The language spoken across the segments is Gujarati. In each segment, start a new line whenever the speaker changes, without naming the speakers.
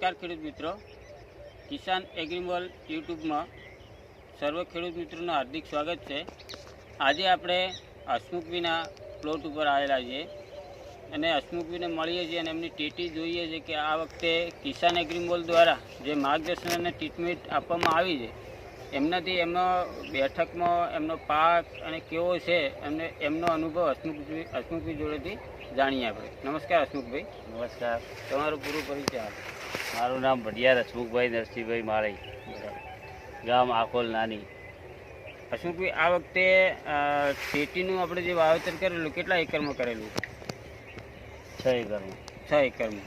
ખેડૂત મિત્રો. કિસાન એગ્રીમોલ યુટ્યુબમાં સર્વ ખેડૂત મિત્રોનું હાર્દિક સ્વાગત છે. આજે આપણે હસમુખભાઈના પ્લોટ ઉપર આવેલા છીએ અને હસમુખભાઈને મળીએ છીએ અને એમની ટેટી જોઈએ છે કે આ વખતે કિસાન એગ્રીમોલ દ્વારા જે માર્ગદર્શન અને ટ્રીટમેન્ટ આપવામાં આવી છે એમનાથી એમનો બેઠકમાં એમનો પાક અને કેવો છે એમને એમનો અનુભવ હસમુખભાઈ હસમુખભાઈ જોડેથી જાણીએ આપણે. નમસ્કાર હસમુખભાઈ.
નમસ્કાર.
તમારો પૂરો પરિચય આપો.
મારું નામ ભડિયાર રસમુખભાઈ નરસિંહભાઈ માળી ગામ આખોલ નાની.
હસમુખભાઈ આ વખતે શેટીનું આપણે જે વાવેતર કરેલું કેટલા એકરમાં કરેલું?
છ એકરમાં.
છ એકરમાં.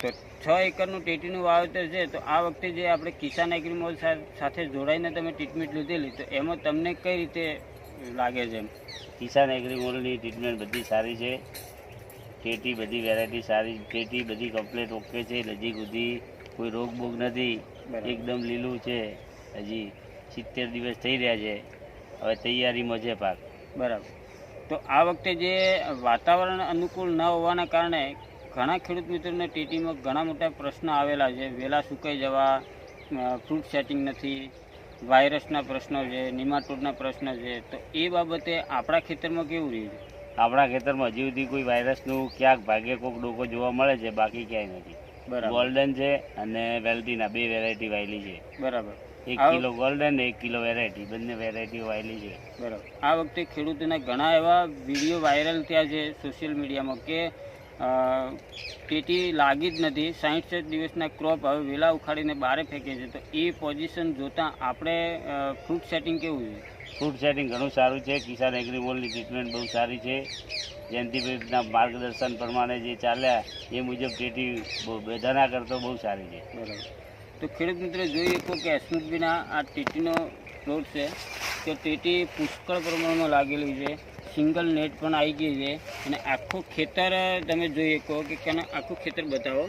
તો છ એકરનું ટેટીનું વાવેતર છે તો આ વખતે જે આપણે કિસાન એગ્રીમોલ સાથે જોડાઈને તમે ટ્રીટમેન્ટ લીધેલી તો એમાં તમને કઈ રીતે લાગે છે એમ?
કિસાન એગ્રીમોલની ટ્રીટમેન્ટ બધી સારી છે. ટેટી બધી વેરાયટી સારી ટેટી બધી કમ્પ્લેટ ઓકે છે. નજીક સુધી કોઈ રોગ બોગ નથી. એકદમ લીલું છે. હજી સિત્તેર દિવસ થઈ રહ્યા છે. હવે તૈયારીમાં છે પાક.
બરાબર. તો આ વખતે જે વાતાવરણ અનુકૂળ ન હોવાના કારણે ઘણા ખેડૂત મિત્રોને ટેટીમાં ઘણા મોટા પ્રશ્નો આવેલા છે. વેલા સુકાઈ જવા ફ્રૂટ સેટિંગ નથી વાયરસના પ્રશ્નો છે નિમાટોડના પ્રશ્નો છે. તો એ બાબતે આપણા ખેતરમાં કેવું રહ્યું છે?
આપણા ખેતરમાં હજી સુધી કોઈ વાયરસનું ક્યાંક ભાગ્યે કોઈક ડોકો જોવા મળે છે બાકી ક્યાંય નથી.
બરાબર.
ગોલ્ડન છે અને વેલ્ટીના બે વેરાયટી વાયેલી છે.
બરાબર.
એક કિલો ગોલ્ડન એક કિલો વેરાયટી બંને વેરાયટી વાયેલી છે.
બરાબર. આ વખતે ખેડૂતોના ઘણા એવા વીડિયો વાયરલ થયા છે સોશિયલ મીડિયામાં કે ટેટી લાગી જ નથી. સાઠ સાઠ દિવસના ક્રોપ હવે વેલા ઉખાડીને બહાર ફેંકે છે. તો એ પોઝિશન જોતાં આપણે ફ્રૂટ સેટિંગ કેવું છે?
ફૂડ સેટિંગ ઘણું સારું છે. કિસાન એગ્રીમોલની ટ્રીટમેન્ટ બહુ સારી છે. જયંતિભાઈના માર્ગદર્શન પ્રમાણે જે ચાલ્યા, એ મુજબ ટેટી બધાના કરતો બહુ સારી છે.
બરાબર. તો ખેડૂત મિત્રો જોઈ શકો કે હસમુખભાઈના આ ટેટીનો પ્લોટ છે, તો ટેટી પુષ્કળ પ્રમાણમાં લાગેલી છે. સિંગલ નેટ પણ આવી ગઈ છે. અને આખું ખેતર, તમે જોઈ શકો કે કેને, આખું ખેતર બતાવો.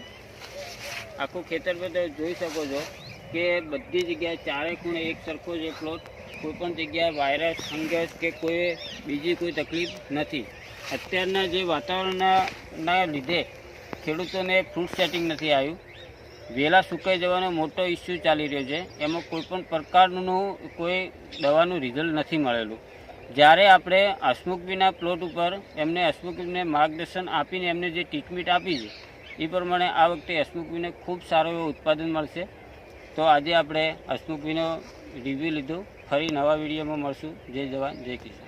આખું ખેતર બતાવો, જોઈ શકો છો કે બધી જગ્યાએ ચારે ખૂણે એક સરખો છે પ્લોટ કોઈ પણ જગ્યાએ વાયરસ ફંગસ કે કોઈ બીજી કોઈ તકલીફ નથી. અત્યારના જે વાતાવરણના લીધે ખેડૂતોને ફ્રૂટ સેટિંગ નથી આવ્યું. વહેલા સુકાઈ જવાનો મોટો ઇસ્યુ ચાલી રહ્યો છે. એમાં કોઈ પણ પ્રકારનું કોઈ દવાનું રિઝલ્ટ નથી મળેલું. જ્યારે આપણે હસમુખબીના પ્લોટ ઉપર એમને હસમુખબીને માર્ગદર્શન આપીને એમને જે ટ્રીટમેન્ટ આપી છે, એ પ્રમાણે આ વખતે હસમુખબીને ખૂબ સારો એવો ઉત્પાદન મળશે. તો આજે આપણે હસમુખબીનો રિવ્યૂ લીધો. ફરી નવા વિડીયોમાં મળશું. જય જવાન જય કિસાન.